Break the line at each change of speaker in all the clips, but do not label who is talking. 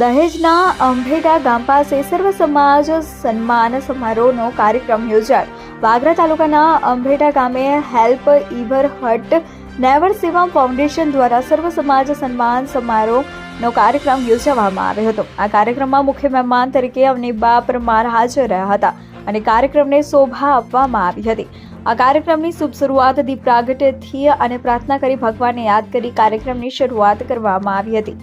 દહેજના અંભેડા ગામ પાસે સર્વ સમાજ સન્માન સમારોહનો કાર્યક્રમ યોજાયો. વાગરા તાલુકાના અંભેડા ગામે help ever hurt never Seva foundation દ્વારા સર્વ સમાજ સન્માન સમારોહનો કાર્યક્રમ યોજવામાં આવ્યો હતો. આ કાર્યક્રમમાં મુખ્ય મહેમાન તરીકે અવનીબા પરમાર હાજર રહ્યા હતા અને કાર્યક્રમને શોભા આપવામાં આવી હતી. આ કાર્યક્રમની શુભ શરૂઆત દીપ પ્રાગટ્યથી અને પ્રાર્થના કરી ભગવાનને યાદ કરી કાર્યક્રમની શરૂઆત કરવામાં આવી હતી.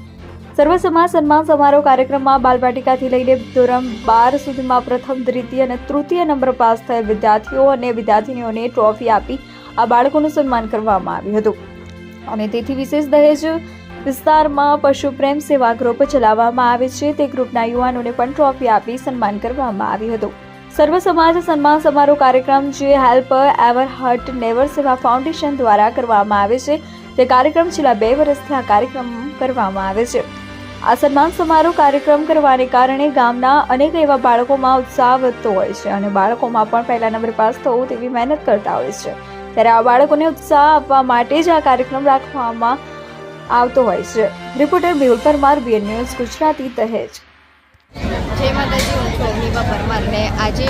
સર્વ સમાજ સન્માન સમારોહ કાર્યક્રમમાં બાલવાટિકાથી લઈને ધોરણ બાર સુધીમાં પ્રથમ, દ્વિતીય અને તૃતીય નંબર પાસ થયેલ વિદ્યાર્થીઓ અને વિદ્યાર્થીનીઓને ટ્રોફી આપી આ બાળકોનું સન્માન કરવામાં આવ્યું હતું. અને તેથી વિશેષ દહેજ વિસ્તારમાં પશુ પ્રેમ સેવા ગ્રુપ ચલાવવામાં આવે છે. તે ગ્રુપના યુવાનોને પણ ટ્રોફી આપી સન્માન કરવામાં આવ્યું હતું. સર્વ સમાજ સન્માન સમારોહ કાર્યક્રમ જે help ever hurt never Seva foundation દ્વારા કરવામાં આવે છે. તે કાર્યક્રમ છેલ્લા બે વર્ષથી આ કાર્યક્રમ કરવામાં આવે છે. આ સન્માન સમારોહ કાર્યક્રમ કરવાને કારણે ગામના અનેક એવા બાળકોમાં ઉત્સાહ વધતો હોય છે અને બાળકોમાં પણ પહેલા નંબર પાસ થવું તેવી મહેનત કરતા હોય છે. ત્યારે આ બાળકોને ઉત્સાહ આપવા માટે જ આ કાર્યક્રમ રાખવામાં આવતો હોય છે. Reporter Mehul Parmar, BN news, Gujarati Dahej.
જય માતાજી, હું છું આજે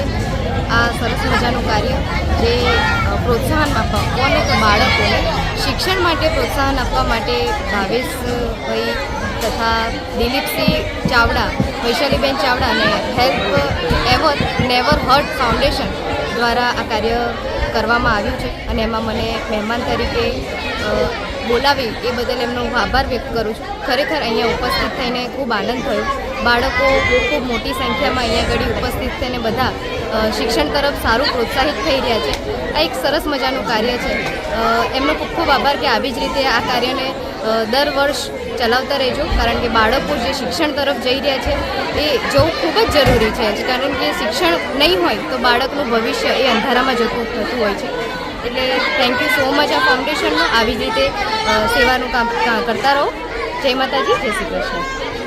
આ સરસ મજાનું કાર્ય જે પ્રોત્સાહન આપવા અને બાળકોને શિક્ષણ માટે પ્રોત્સાહન આપવા માટે ભાવેશભાઈ તથા દિલીપસિંહ ચાવડા, વૈશાલીબેન ચાવડા અને help ever never hurt foundation દ્વારા આ કાર્ય કરવામાં આવ્યું છે. અને એમાં મને મહેમાન તરીકે બોલાવી એ બદલ એમનો આભાર વ્યક્ત કરું છું. ખરેખર અહીંયા ઉપસ્થિત થઈને ખૂબ આનંદ થયો. બાળકો ખૂબ મોટી સંખ્યામાં અહીંયા આગળ ઉપસ્થિત છે અને બધા શિક્ષણ તરફ સારું પ્રોત્સાહિત થઈ રહ્યા છે. આ એક સરસ મજાનું કાર્ય છે. એમનો ખૂબ ખૂબ આભાર કે આવી જ રીતે આ કાર્યને દર વર્ષ ચલાવતા રહેજો. કારણ કે બાળકો જે શિક્ષણ તરફ જઈ રહ્યા છે, એ જોવું ખૂબ જ જરૂરી છે કારણ કે શિક્ષણ નહીં હોય તો બાળકનું ભવિષ્ય એ અંધારામાં જતું થતું હોય છે. એટલે થેન્ક યુ સો મચ આ ફાઉન્ડેશનમાં આવી રીતે સેવાનું કામ કરતા રહો. જય માતાજી, જય શ્રી કૃષ્ણ.